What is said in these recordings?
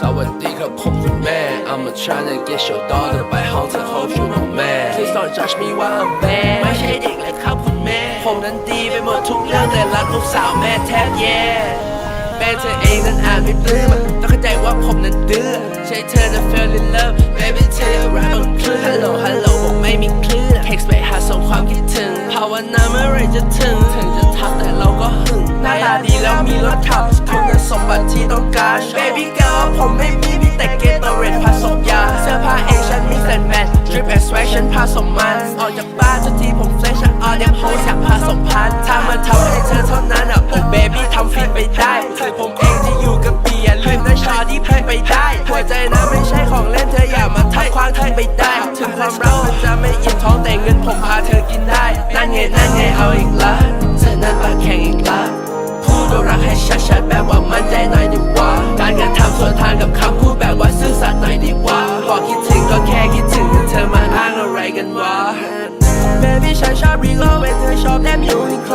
สวัสดีครับผมคุณแม่ I'm a trying to get your daughter ไปห้องเธอ hope you know แม่ Please don't judge me ว่า I'm bad ไม่ใช่เด็กเลยครับคุณแม่ ผมนั้นดีไปหมดทุกเรื่องแต่รักลูกสาวแม่แทบแย่แม่เธอเองนั้นอ่านไม่ปลื้มต้องเข้าใจว่าผมนั้นดื้อใช่เธอจะ fell in love baby เธอรักบนคลื่นฮัลโหลฮัลโหลบอกไม่มีคลื่น text ไปหาส่งความคิดถึงภาวนาเมื่อไรจะถึง ถึงจะทักแต่เราก็หึงหน้าตาดีแล้วมีรถขับ บัติที่ต้องการ baby girl ผมไม่มีมีแต่เกตเรดผสมยา เสื้อผ้าเองฉัน mix and match drip and swag ฉันผสมมันออกจากบ้านทุกทีผมเฟรชออเดมโฮสอยากผสมพันธ์ถ้ามาทำให้เธอเท่านั้นอะโอ้ baby ทำฟินไปได้คือผมเองที่อยู่กับเบียร์ลืมได้ชาที่เพ่ไปได้หัวใจนะไม่ใช่ของเล่นเธออย่ามาทำควางทิ้งไปได้ถึงความรักมันจะไม่อิ่มท้องแต่เงินผมพาเธอกินได้นั่นไงนั่นไงเอาอีกละเธอนั้น ฉันชอบรีโลเวเธอชอบแนมยูนิโคล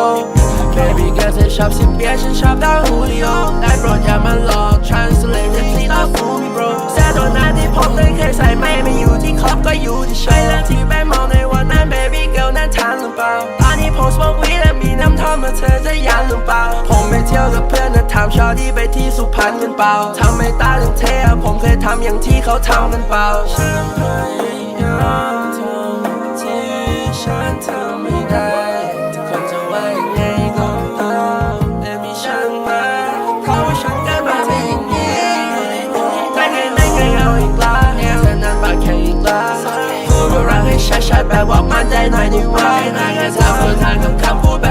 Baby girl เธอชอบสิเบียร์ฉันชอบดาวฮูลิโอได้โปรดอย่ามาหลอก Translate จะที่ต้องฟูมี bro แซ่ตัวนั้นที่ผมได้เคยใส่ไม่ไม่อยู่ที่ครอบก็อยู่ที่ใช่แล้วที่แบมองในวันนั้น Baby girl นั้นทานหรือเปล่าตอนนี้ผมสโมกวีและมีน้ำท่อมมาเธอจะยันหรือเปล่าผมไปเที่ยวกับเพื่อนนะถามชาวที่ไปที่สุพรรณกันเปล่าทำไม่ตาถึงเทอะผมเคยทำอย่างที่เขาทำกันเปล่าฉันพยายามทำที่ฉันทำ ดว่ารักให้ชัดๆแบบว่ามั่นใจหน่อยนี่ว่านั่งแค่ทำคนทางกับคำพูดแบบ